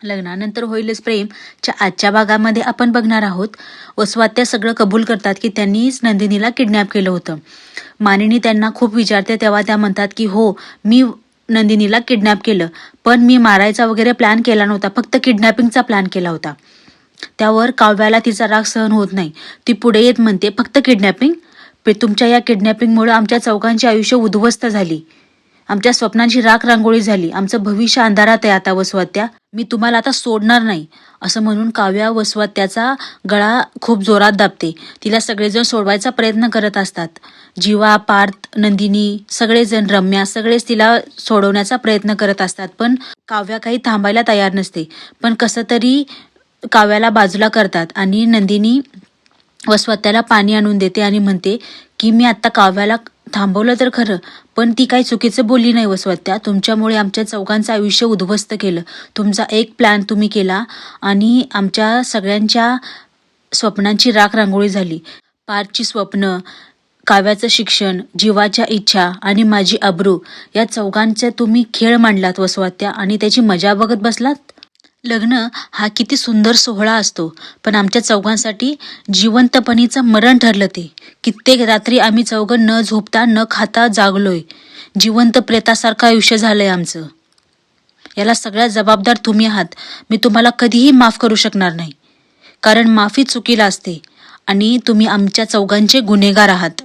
लग्नानंतर होईलच प्रेम. च्या आजच्या भागामध्ये आपण बघणार आहोत वसवात्या सगळं कबूल करतात की त्यांनीच नंदिनीला किडनॅप केलं होतं. मानिनी त्यांना खूप विचारते तेव्हा त्या म्हणतात की हो मी नंदिनीला किडनॅप केलं पण मी मारायचा वगैरे प्लॅन केला नव्हता फक्त किडनॅपिंगचा प्लॅन केला होता. त्यावर काव्याला तिचा राग सहन होत नाही. ती पुढे येत म्हणते फक्त किडनॅपिंग तुमच्या या किडनॅपिंगमुळे आमच्या चौघांचे आयुष्य उद्ध्वस्त झाली. आमच्या स्वप्नांची राख रांगोळी झाली. आमचं भविष्य अंधारात आहे आता वसवात्या मी तुम्हाला आता सोडणार नाही. असं म्हणून काव्या वसवात्याचा गळा खूप जोरात दाबते. तिला सगळेजण सोडवायचा प्रयत्न करत असतात. जीवा पार्थ नंदिनी सगळेजण रम्या सगळेच तिला सोडवण्याचा प्रयत्न करत असतात. पण काव्या काही थांबायला तयार नसते. पण कसं तरी काव्याला बाजूला करतात आणि नंदिनी वसवात्याला पाणी आणून देते आणि म्हणते की मी आत्ता काव्याला थांबवलं तर खरं पण ती काही चुकीचं बोलली नाही वस्वत्या तुमच्यामुळे आमच्या चौघांचं आयुष्य उद्ध्वस्त केलं. तुमचा एक प्लॅन तुम्ही केला आणि आमच्या सगळ्यांच्या स्वप्नांची राख रांगोळी झाली. पारची स्वप्न काव्याचं शिक्षण जीवाच्या इच्छा आणि माझी अब्रू या चौघांचे तुम्ही खेळ मांडलात वसवात्या आणि त्याची मजा बघत बसलात? लग्न हा किती सुंदर सोहळा असतो पण आमच्या चौघांसाठी जिवंतपणीचं मरण ठरलं ते. कित्येक रात्री आम्ही चौघं न झोपता न खाता जागलोय. जिवंत प्रेतासारखं आयुष्य झालंय आमचं. याला सगळ्यात जबाबदार तुम्ही आहात. मी तुम्हाला कधीही माफ करू शकणार नाही. कारण माफी चुकीला असते आणि तुम्ही आमच्या चौघांचे गुन्हेगार आहात.